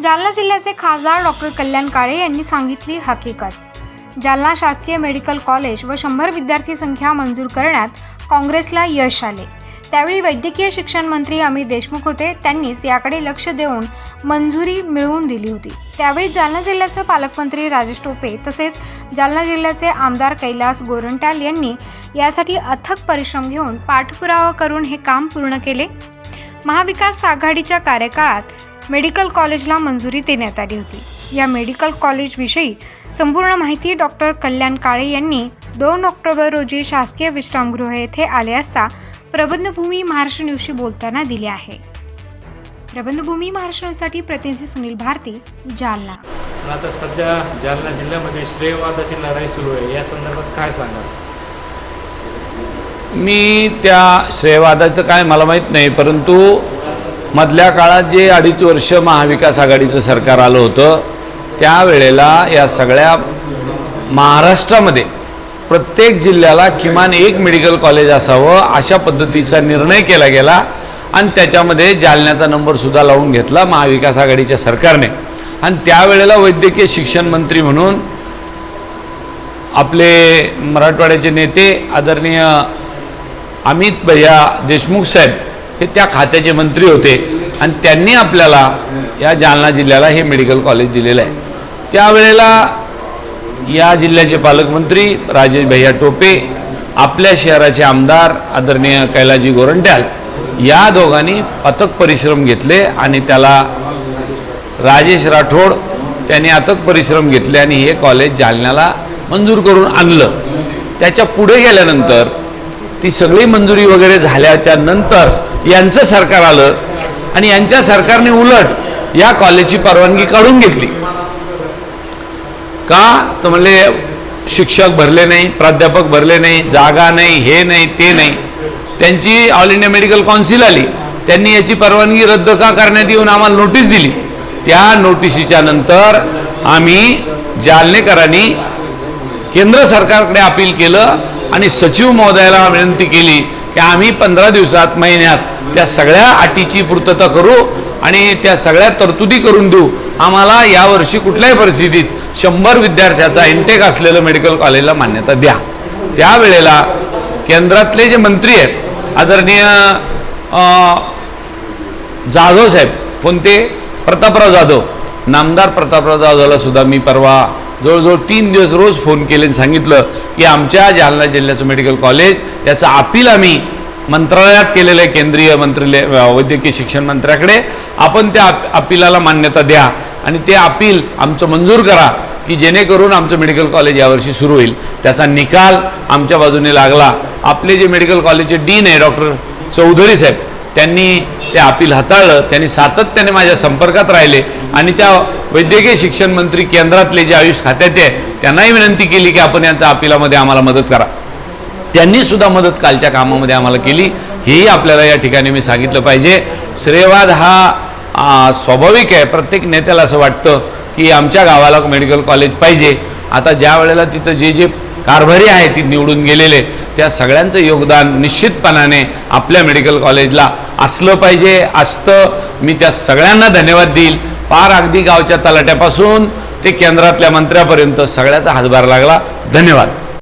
जालना जिल्ह्याचे खासदार डॉक्टर कल्याण काळे यांनी सांगितली हकीकत. जालना शासकीय मेडिकल कॉलेज व शंभर विद्यार्थी संख्या मंजूर करण्यात काँग्रेसला यश आले. त्यावेळी वैद्यकीय शिक्षण मंत्री अमित देशमुख होते. त्यांनीच याकडे लक्ष देऊन मंजुरी मिळवून दिली होती. त्यावेळी जालना जिल्ह्याचे पालकमंत्री राजेश टोपे तसेच जालना जिल्ह्याचे आमदार कैलास गोरंट्याल यांनी यासाठी अथक परिश्रम घेऊन पाठपुरावा करून हे काम पूर्ण केले. महाविकास आघाडीच्या कार्यकाळात मेडिकल कॉलेजला मंजुरी देण्यात आली होती. या मेडिकल कॉलेजविषयी संपूर्ण माहिती डॉक्टर कल्याण काळे यांनी दोन ऑक्टोबर रोजी शासकीय विश्रामगृह येथे आले असता प्रबंधभूमी महाराष्ट्र न्यूजशी बोलताना दिले आहे. प्रबंधभूमी महाराष्ट्र न्यूजसाठी प्रतिनिधी सुनील भारती जालना. आता सध्या जालना जिल्ह्यामध्ये श्रेयवादाची लढाई सुरू आहे. या संदर्भात काय सांगाल? मी त्या श्रेयवादाचं काय मला माहीत नाही परंतु मधल्या काळात जे अडीच वर्ष महाविकास आघाडीचं सरकार आलं होतं त्यावेळेला या सगळ्या महाराष्ट्रामध्ये प्रत्येक जिल्ह्याला किमान एक मेडिकल कॉलेज असावं अशा पद्धतीचा निर्णय केला गेला आणि त्याच्यामध्ये जालन्याचा नंबरसुद्धा लावून घेतला महाविकास आघाडीच्या सरकारने. आणि त्यावेळेला वैद्यकीय शिक्षण मंत्री म्हणून आपले मराठवाड्याचे नेते आदरणीय अमित भैया देशमुख साहेब हे त्या खात्याचे मंत्री होते आणि त्यांनी आपल्याला या जालना जिल्ह्याला हे मेडिकल कॉलेज दिलेलं आहे. त्यावेळेला या जिल्ह्याचे पालकमंत्री राजेश भैया टोपे आपल्या शहराचे आमदार आदरणीय कैलाजी गोरंट्याल या दोघांनी अथक परिश्रम घेतले आणि त्याला राजेश राठोड त्यांनी अथक परिश्रम घेतले आणि हे कॉलेज जालन्याला मंजूर करून आणलं. त्याच्या पुढे गेल्यानंतर ती सगळी मंजुरी वगैरे झाल्याच्यानंतर यांचं सरकार आलं आणि यांच्या सरकारने उलट या कॉलेजची परवानगी काढून घेतली. का? तर म्हणले शिक्षक भरले नाही प्राध्यापक भरले नाही जागा नाही हे नाही ते नाही. त्यांची ऑल इंडिया मेडिकल काउन्सिल आली. त्यांनी याची परवानगी रद्द का करण्यात येऊन आम्हाला नोटीस दिली. त्या नोटिशीच्या नंतर आम्ही जालनेकरांनी केंद्र सरकारकडे अपील केलं आणि सचिव महोदयाला विनंती केली की आम्ही पंधरा दिवसात महिन्यात त्या सगळ्या अटीची पूर्तता करू आणि त्या सगळ्या तरतुदी करून देऊ. आम्हाला यावर्षी कुठल्याही परिस्थितीत शंभर विद्यार्थ्याचा इंटेक असलेलं मेडिकल कॉलेजला मान्यता द्या. त्यावेळेला केंद्रातले जे मंत्री आहेत आदरणीय जाधव साहेब कोणते? प्रतापराव जाधव. नामदार प्रतापराव जाधवला सुद्धा मी परवा जवळजवळ तीन दिवस रोज फोन केले आणि सांगितलं की आमच्या जालना जिल्ह्याचं मेडिकल कॉलेज याचं अपील आम्ही मंत्रालयात केलेलं आहे केंद्रीय मंत्रालय वैद्यकीय शिक्षण मंत्र्याकडे. आपण त्या अपिलाला मान्यता द्या आणि ते अपील आमचं मंजूर करा की जेणेकरून आमचं मेडिकल कॉलेज यावर्षी सुरू होईल. त्याचा निकाल आमच्या बाजूने लागला. आपले जे मेडिकल कॉलेजचे डीन आहे डॉक्टर चौधरी साहेब त्यांनी ते अपील हाताळलं त्यांनी सातत्याने माझ्या संपर्कात राहिले आणि त्या वैद्यकीय शिक्षण मंत्री केंद्रातले जे आयुष खात्याचे आहे त्यांनाही विनंती केली की आपण यांच्या अपिलामध्ये आम्हाला मदत करा. त्यांनी सुद्धा मदत कालच्या कामामध्ये आम्हाला केली. हेही आपल्याला या ठिकाणी मी सांगितलं पाहिजे. श्रेयवाद हा स्वाभाविक आहे. प्रत्येक नेत्याला असं वाटतं की आमच्या गावाला मेडिकल कॉलेज पाहिजे. आता ज्या वेळेला तिथं जे जे कारभारी आहे ती निवडून गेलेले त्या सगळ्यांचं योगदान निश्चितपणाने आपल्या मेडिकल कॉलेजला असलं पाहिजे असतं. मी त्या सगळ्यांना धन्यवाद देईल. पार अगदी गावच्या तलाट्यापासून ते केंद्रातल्या मंत्र्यापर्यंत सगळ्याचा हातभार लागला. धन्यवाद.